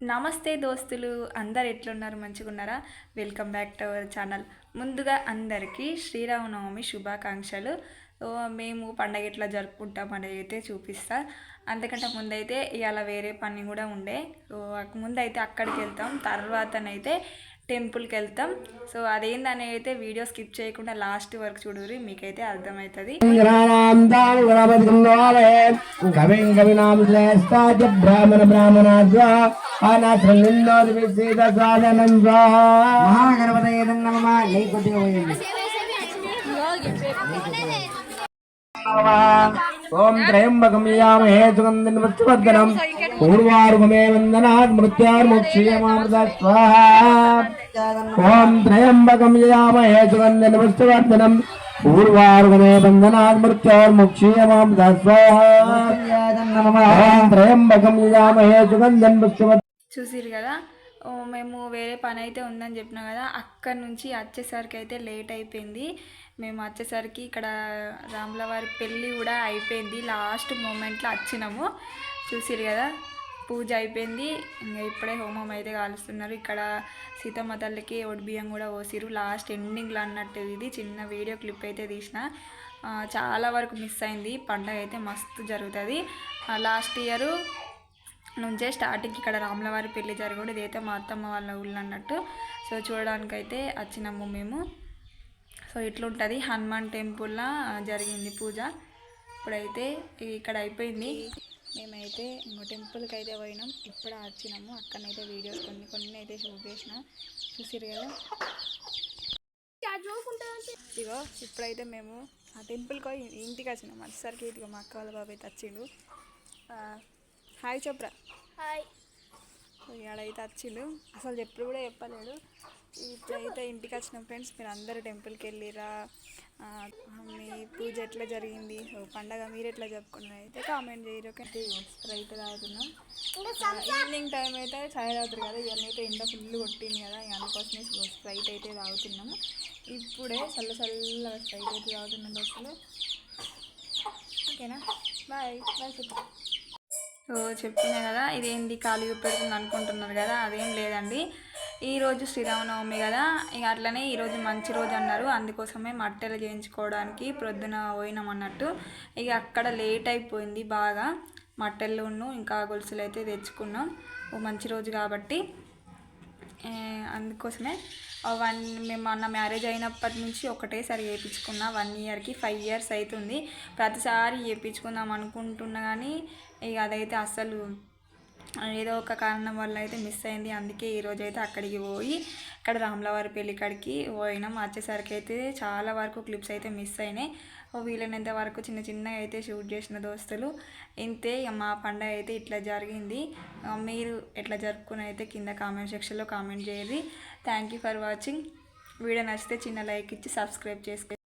నమస్తే దోస్తులు అందరు ఎట్లున్నారు? మంచిగా ఉన్నారా welcome back to our channel. ముందుగా అందరికీ శ్రీరామనవమి శుభాకాంక్షలు. మేము పండగ ఎట్లా జరుపుకుంటాం అనేది అయితే చూపిస్తా. అంతకంటే ముందైతే ఇవాళ వేరే పని కూడా ఉండే. ముందైతే అక్కడికి వెళ్తాం. తర్వాతనైతే టెంపుల్కి వెళ్తాం సో అదేందని అయితే వీడియో స్కిప్ చేయకుండా లాస్ట్ వరకు చూడరు మీకైతే అర్థమవుతుంది బ్రాహ్మణ ఓం త్రయంబకం సుగంధం వృక్షవర్ధనం పూర్వార్గమే వందనాత్ మృత్యార్ముక్షీయమామృత స్వాహా ఓం త్రయంబకం సుగంధం వృక్షవర్ధనం పూర్వార్గమే వందనాత్ మృత్యార్ముక్షీయమామృత ఓం సుగంధం చూసిరు కదా? మేము వేరే పని అయితే ఉందని చెప్పినాం కదా అక్కడి నుంచి వచ్చేసరికి అయితే లేట్ అయిపోయింది. మేము వచ్చేసరికి ఇక్కడ రాముల వారి పెళ్ళి కూడా అయిపోయింది. లాస్ట్ మూమెంట్లో వచ్చినాము. చూసిరు కదా పూజ అయిపోయింది. ఇంకా ఇప్పుడే హోమం అయితే కాలుస్తున్నారు. ఇక్కడ సీతమ్మ తల్లికి బియ్యం కూడా పోసిరు లాస్ట్ ఎండింగ్లో అన్నట్టు ఇది. చిన్న వీడియో క్లిప్ అయితే తీసిన. చాలా వరకు మిస్ అయింది. పండగ అయితే మస్తు జరుగుతుంది. లాస్ట్ ఇయర్ నుంచే స్టార్టింగ్ ఇక్కడ రాములవారి పెళ్ళి జరగదు. ఇదైతే మా అత్తమ్మ వాళ్ళ ఊళ్ళు అన్నట్టు. సో చూడడానికైతే వచ్చినాము మేము. సో ఇట్లుంటుంది. హనుమాన్ టెంపుల్లా జరిగింది పూజ. ఇప్పుడైతే ఇక్కడ అయిపోయింది. మేమైతే టెంపుల్కి అయితే పోయినాం. ఇప్పుడు వచ్చినాము. అక్కడనైతే వీడియోస్ కొన్ని కొన్ని అయితే షూట్ చేసిన. చూసిరు కదా? ఇగో ఇప్పుడైతే మేము ఆ టెంపుల్కి పోయి ఇంటికి వచ్చినాం. వచ్చేసరికి ఇదిగో మా అక్క వాళ్ళ బాబు అయితే వచ్చిండు. హాయ్ చెప్పరా హాయ్. ఇక్కడైతే వచ్చిండు అసలు ఎప్పుడు కూడా చెప్పలేడు. ఇప్పుడైతే ఇంటికి వచ్చిన ఫ్రెండ్స్ మీరు అందరూ టెంపుల్కి వెళ్ళిరా. మీ పూజ ఎట్లా జరిగింది? సో పండగ మీరు ఎట్లా జరుపుకున్నారు? అయితే కామెంట్ చేయరు ఓకే? స్ప్రైట్ తాగుతున్నాం ఈవినింగ్ టైం అయితే చాయ్ తాగుతారు కదా. ఇవన్నీ అయితే ఎండ ఫుల్ కొట్టింది కదా. ఇక అందుకోసమే స్ప్రైట్ అయితే తాగుతున్నాము. ఇప్పుడే చల్ల చల్లగా స్ప్రైట్ అయితే తాగుతున్నాం దోస్తులు ఓకేనా? బాయ్. బాయ్ చెప్పు సో కదా ఇదేంది ఖాళీ పెడుతుంది అనుకుంటున్నారు కదా అదేం లేదండి. ఈరోజు శ్రీరామనవమి కదా ఇక అట్లనే ఈరోజు మంచి రోజు అన్నారు. అందుకోసమే మట్టెలు చేయించుకోవడానికి ప్రొద్దున పోయినాం అన్నట్టు. ఇక అక్కడ లేట్ అయిపోయింది బాగా. మట్టెలును ఇంకా గొలుసులు అయితే తెచ్చుకున్నాం. ఓ మంచి రోజు కాబట్టి. అందుకోసమే వన్ మేము అన్న మ్యారేజ్ అయినప్పటి నుంచి ఒకటేసారి చేయించుకున్నా. వన్ ఇయర్కి ఫైవ్ ఇయర్స్ అవుతుంది. ప్రతిసారి చేయించుకుందాం అనుకుంటున్నా కానీ ఇక అదైతే అసలు ఏదో ఒక కారణం వల్ల అయితే మిస్ అయింది. అందుకే ఈరోజు అయితే అక్కడికి పోయి ఇక్కడ రాములవారి పెళ్ళి కాడికి పోయినాం. వచ్చేసరికి అయితే చాలా వరకు క్లిప్స్ అయితే మిస్ అయినాయి. వీలైనంత వరకు చిన్న చిన్నగా అయితే షూట్ చేసిన దోస్తులు. ఇంతే ఇక మా పండగ అయితే ఇట్లా జరిగింది. మీరు ఎట్లా జరుపుకుని అయితే కింద కామెంట్ సెక్షన్లో కామెంట్ చేయండి. Thank you for watching video నచ్చితే చిన్న లైక్ ఇచ్చి సబ్స్క్రైబ్ చేసుకోండి